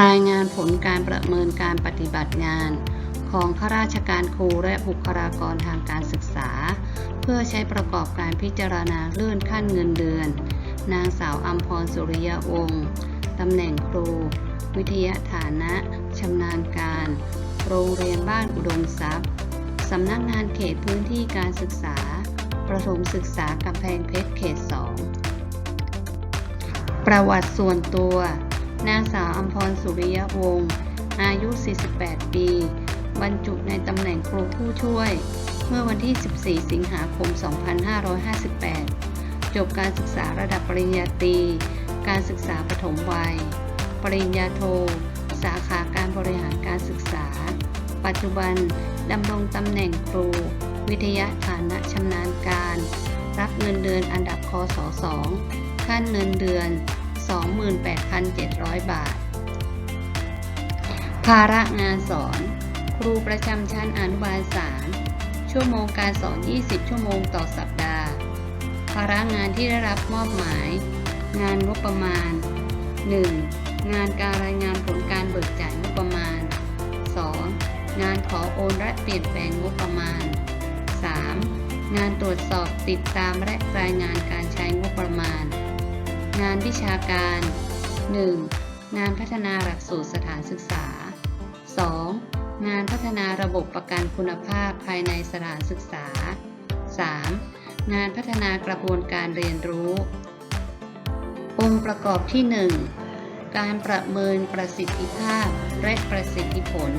รายงานผลการประเมินการปฏิบัติงาน ของข้าราชการครูและบุคลากรทางการศึกษา เพื่อใช้ประกอบการพิจารณาเลื่อนขั้นเงินเดือน นางสาวอัมพรสุริยวงศ์ตำแหน่งครู วิทยาฐานะชำนาญการ โรงเรียนบ้านอุดมทรัพย์สำนักงานเขตพื้นที่การศึกษา ประถมศึกษากำแพงเพชรเขต 2 ประวัติส่วนตัว นางสาวอัมพรสุริยวงศ์อายุ 48 ปี บรรจุในตำแหน่งครูผู้ช่วย เมื่อวันที่ 14 สิงหาคม 2558 จบการศึกษาระดับปริญญาตรี การศึกษาปฐมวัย ปริญญาโท สาขาการบริหารการศึกษา ปัจจุบันดำรงตำแหน่งครู วิทยาฐานะชำนาญการ รับเงินเดือนอันดับคศ2ขั้นเงินเดือน 28,700 บาท ภาระงานสอน ครูประจำชั้นอนุบาล 3 ชั่วโมงการสอน 20 ชั่วโมงต่อสัปดาห์ ภาระงานที่ได้รับมอบหมาย งานงบประมาณ 1. งานการรายงานผลการเบิกจ่ายงบประมาณ 2. งานขอโอนและเปลี่ยนแปลงงบประมาณ 3. งานตรวจสอบติดตามและรายงานการใช้งบประมาณ งานวิชาการ 1. งานพัฒนาหลักสูตรสถานศึกษา 2. งานพัฒนาระบบประกันคุณภาพภายในสถานศึกษา 3. งานพัฒนากระบวนการเรียนรู้ องค์ประกอบที่ 1 การประเมินประสิทธิภาพและประสิทธิผล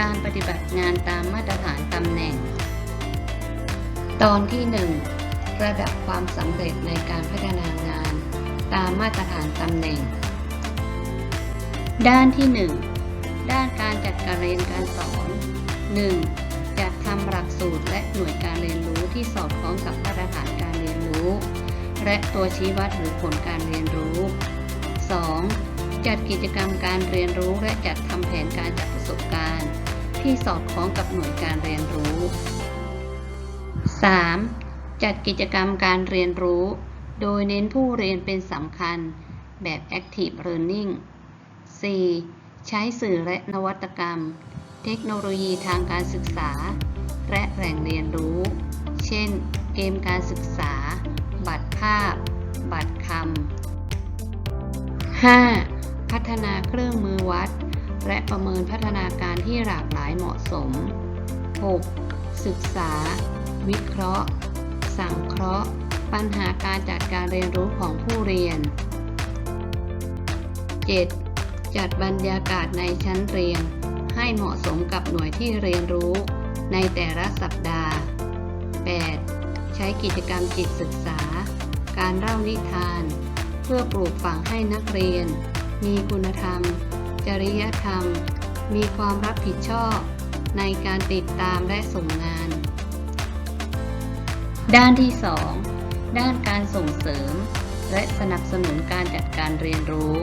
การปฏิบัติงานตามมาตรฐานตำแหน่ง ตอนที่ 1 ระดับความสำเร็จในการพัฒนางาน ตามมาตรฐานตำแหน่ง ด้านที่ 1 ด้านการจัดการเรียนการสอน 1. จัดทำหลักสูตรและหน่วยการเรียนรู้ที่สอดคล้องกับมาตรฐานการเรียนรู้ และตัวชี้วัดหรือผลการเรียนรู้ 2. จัดกิจกรรมการเรียนรู้และจัดทำแผนการจัดประสบการณ์ ที่สอดคล้องกับหน่วยการเรียนรู้ 3. จัดกิจกรรมการเรียนรู้ โดยเน้นผู้เรียนเป็นสำคัญแบบ Active Learning 4. ใช้สื่อและนวัตกรรม เทคโนโลยีทางการศึกษา และแหล่งเรียนรู้ เช่น เกมการศึกษา บัตรภาพ บัตรคำ 5. พัฒนาเครื่องมือวัด และประเมินพัฒนาการที่หลากหลายเหมาะสม 6. ศึกษา วิเคราะห์ สังเคราะห์ ปัญหาการจัดการเรียนรู้ของผู้เรียน 7. จัดบรรยากาศในชั้นเรียน ให้เหมาะสมกับหน่วยที่เรียนรู้ ในแต่ละสัปดาห์ 8. ใช้กิจกรรมจิตศึกษา การเล่านิทาน เพื่อปลูกฝังให้นักเรียน มีคุณธรรม จริยธรรม มีความรับผิดชอบ ในการติดตามและส่งงาน ด้านที่ 2 ด้านการส่งเสริม และสนับสนุนการจัดการเรียนรู้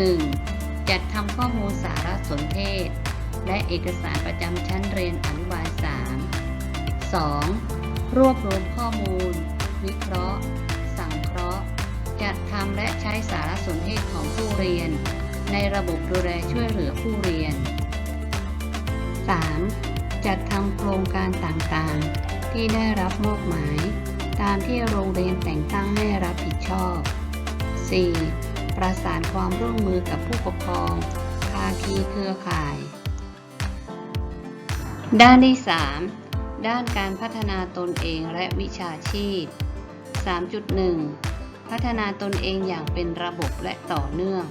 1. จัดทำข้อมูลสารสนเทศ และเอกสารประจำชั้นเรียนอนุบาล 3 2. รวบรวมข้อมูล วิเคราะห์ สังเคราะห์ จัดทำและใช้สารสนเทศของผู้เรียน ในระบบดูแลช่วยเหลือผู้เรียน 3. จัดทำโครงการต่างๆ ที่ได้รับมอบหมาย ตามที่โรงเรียนแต่งตั้งให้รับผิดชอบ 4. ประสานความร่วมมือกับผู้ปกครอง ภาคีเครือข่าย ด้านที่ 3 ด้านการพัฒนาตนเองและวิชาชีพ 3.1 พัฒนาตนเองอย่างเป็นระบบและต่อเนื่อง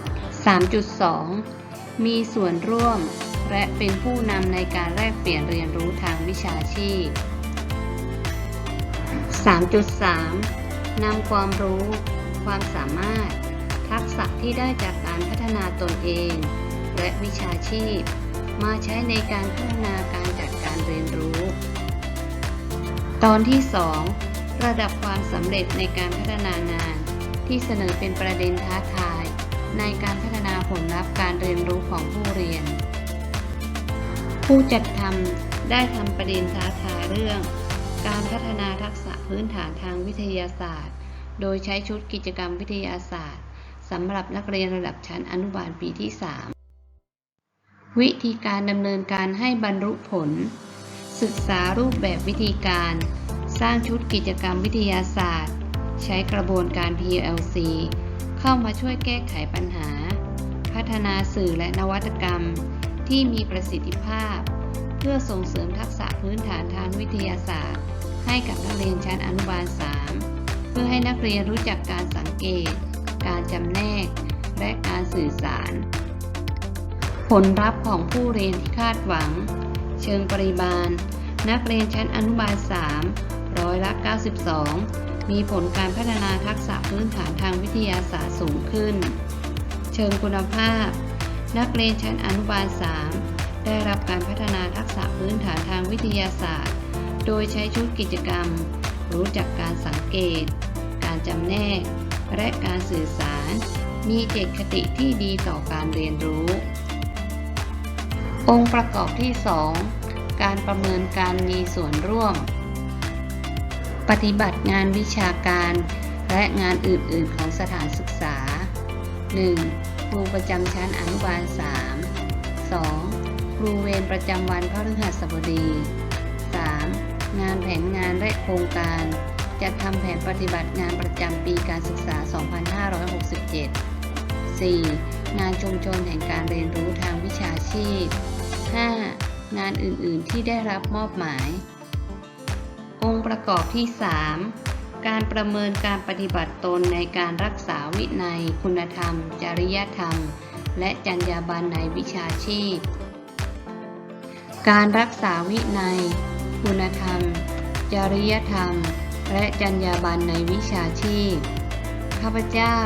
3.2 มีส่วนร่วมและเป็นผู้นำในการแลกเปลี่ยนเรียนรู้ทางวิชาชีพ 3.3 นำความรู้ ความสามารถ ทักษะที่ได้จากการพัฒนาตนเอง และวิชาชีพ มาใช้ในการพัฒนาการจัดการเรียนรู้ ตอนที่ 2 ระดับความสำเร็จในการพัฒนางาน ที่เสนอเป็นประเด็นท้าทาย ในการพัฒนาผลลัพธ์การเรียนรู้ของผู้เรียน ผู้จัดทำได้ทำประเด็นท้าทายเรื่อง การพัฒนาทักษะพื้นฐานทางวิทยาศาสตร์ โดยใช้ชุดกิจกรรมวิทยาศาสตร์สำหรับนักเรียนระดับชั้นอนุบาลปีที่ 3 วิธีการดำเนินการให้บรรลุผล ศึกษารูปแบบวิธีการ สร้างชุดกิจกรรมวิทยาศาสตร์ ใช้กระบวนการ PLC เข้ามาช่วยแก้ไขปัญหา พัฒนาสื่อและนวัตกรรม ที่มีประสิทธิภาพ เพื่อส่งเสริมทักษะพื้นฐานทางวิทยาศาสตร์ ให้กับนักเรียนชั้นอนุบาล 3 เพื่อให้นักเรียนรู้จักการสังเกต การจำแนก และการสื่อสาร ผลลัพธ์ของผู้เรียนที่คาดหวัง เชิงปริมาณ นักเรียนชั้นอนุบาล 3 ร้อยละ 92 มีผลการพัฒนาทักษะพื้นฐานทางวิทยาศาสตร์สูงขึ้น เชิงคุณภาพ นักเรียนชั้นอนุบาล 3 ได้รับการพัฒนาทักษะพื้นฐานทางวิทยาศาสตร์ โดยใช้ชุดกิจกรรม รู้จักการสังเกต การจำแนก และการสื่อสาร มีเจตคติที่ดีต่อการเรียนรู้ องค์ประกอบที่ 2 การประเมินการมีส่วนร่วม ปฏิบัติงานวิชาการ และงานอื่น ๆ ของสถานศึกษา 1. ครูประจำชั้นอนุบาล 3 2. ครูเวรประจำวันพฤหัสบดี แผนงานและโครงการจัดทำแผนปฏิบัติงานประจำปีการศึกษา 2567 4. งานชุมชนแห่งการเรียนรู้ทางวิชาชีพ 5. งานอื่น ๆ ที่ได้รับมอบหมาย องค์ประกอบที่ 3 การประเมินการปฏิบัติตนในการรักษาวินัย คุณธรรม จริยธรรม และจรรยาบรรณในวิชาชีพ การรักษาวินัย คุณธรรม จริยธรรม และจรรยาบรรณในวิชาชีพ ข้าพเจ้า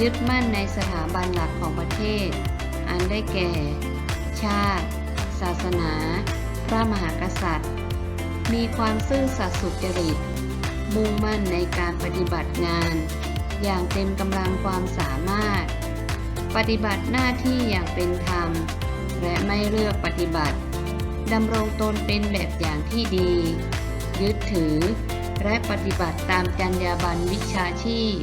ยึดมั่นในสถาบันหลักของประเทศ อันได้แก่ ชาติ ศาสนา พระมหากษัตริย์ มีความซื่อสัตย์สุจริต มุ่งมั่นในการปฏิบัติงาน อย่างเต็มกำลังความสามารถ ปฏิบัติหน้าที่อย่างเป็นธรรม และไม่เลือกปฏิบัติดำรงตนเป็นแบบอย่างที่ดี ยึดถือ และปฏิบัติตามจรรยาบรรณวิชาชีพ